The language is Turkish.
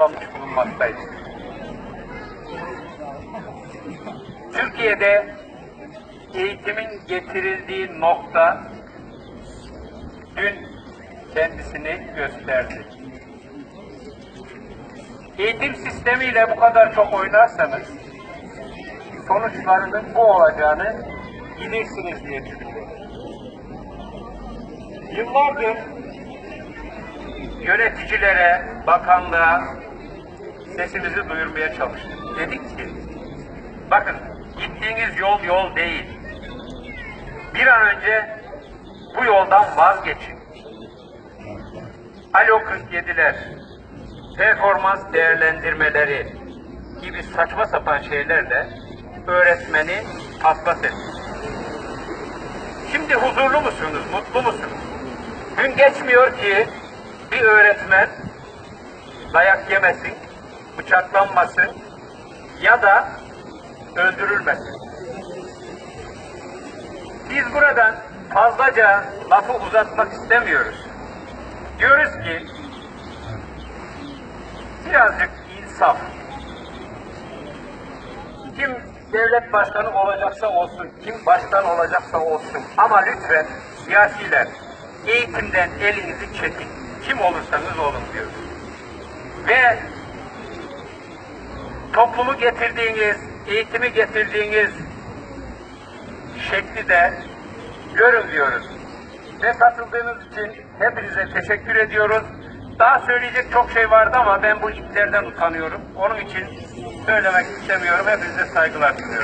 almış bulunmaktayız. Türkiye'de eğitimin getirildiği nokta dün kendisini gösterdi. Eğitim sistemiyle bu kadar çok oynarsanız sonuçlarının bu olacağını bilirsiniz diye düşünüyorum. Yıllardır yöneticilere, bakanlığa sesimizi duyurmaya çalıştık. Dedik ki, bakın gittiğiniz yol yol değil. Bir an önce bu yoldan vazgeçin. Alo 47'ler, performans değerlendirmeleri gibi saçma sapan şeylerle öğretmeni paspas ettik. Şimdi huzurlu musunuz, mutlu musunuz? Gün geçmiyor ki bir öğretmen dayak yemesin, bıçaklanmasın ya da öldürülmesin. Biz buradan fazlaca lafı uzatmak istemiyoruz. Diyoruz ki birazcık insaf. Kim devlet başkanı olacaksa olsun, kim başkan olacaksa olsun. Ama lütfen siyasiler eğitimden elinizi çekin. Kim olursanız olun diyoruz. Ve toplumu getirdiğiniz, eğitimi getirdiğiniz şekli de görün diyoruz. Ve katıldığınız için hepinize teşekkür ediyoruz. Daha söyleyecek çok şey vardı ama ben bu iplerden utanıyorum. Onun için söylemek istemiyorum. Hepinize saygılar sunuyorum.